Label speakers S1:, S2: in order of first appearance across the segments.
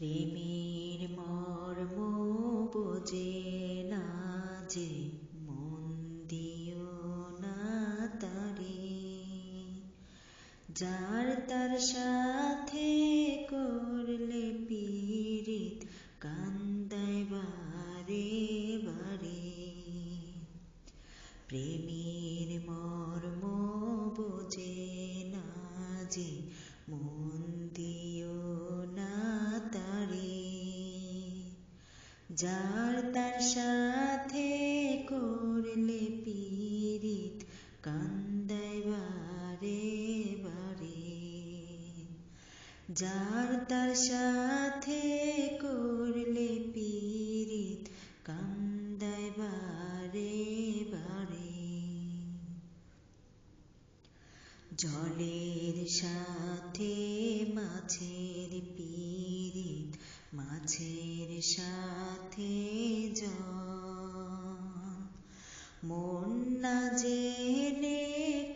S1: প্রেমের মর্ম বোঝে না যে মন দিও না তারে। যার তার সাথে যার তার সাথে করলে পীড়িত, কান্দায় বারে বারে। যার তার সাথে করলে পীড়িত, কান্দায় বারে বারে। জলের সাথে মাছের পীড়িত মাছের সাথে মন না জেনে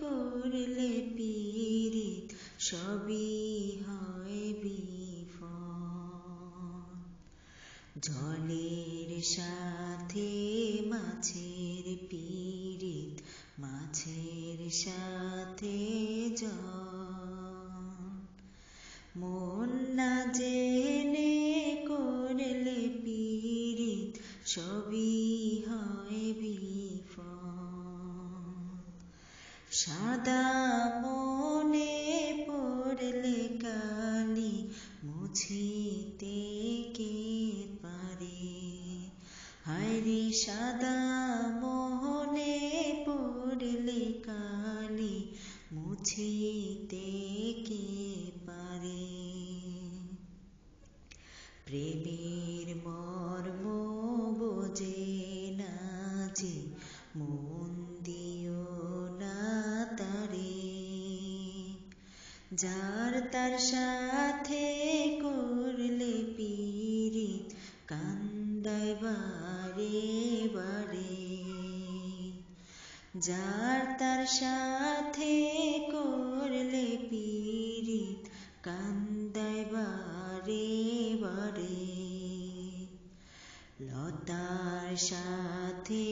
S1: করলে পীড়িত, সবই হয় বিফল। জলের সাথে মাছের পীড়িত, মাছের সাথে জল। মন হয় বিফল। সাদা মনে পড়লে কালি মুছিতে কে পারে? হায়রে সাদা মোহনে পড়লে কালি মুছিতে যে মন দিও না তারে, যার তার সাথে করলে পীড়িত, কান্দায় বারে বারে। যার তার সাথে করলে পীড়িত, কান্দায় বারে বারে। লতার সাথে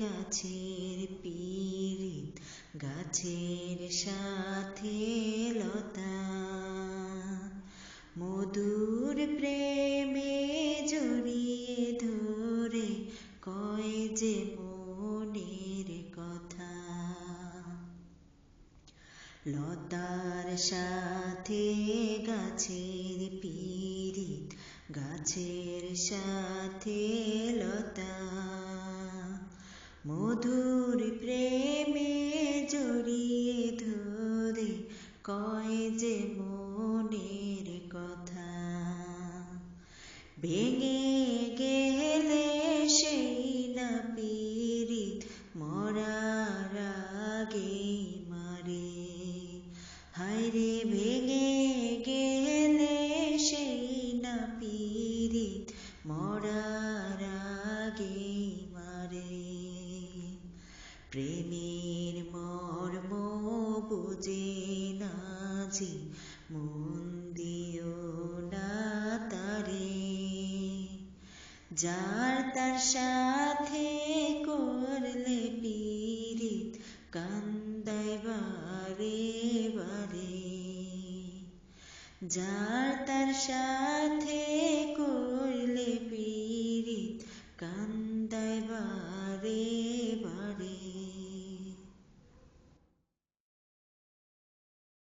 S1: গাছের পীড়িত, গাছের সাথে লতা। মধুর প্রেমে জড়িয়ে ধরে কয় যে মনের কথা। লতার সাথে গাছের পীড়িত গাছের সাথে লতা মধুর প্রেমে জড়িয়ে ধরে কয় যে মনের কথা। ভেঙে মাঝে মন দিও না তারে, যার তার সাথে করলে পীড়িত কান্দাই বারে বারে, যার তার সাথে করলে পীড়িত কান্দ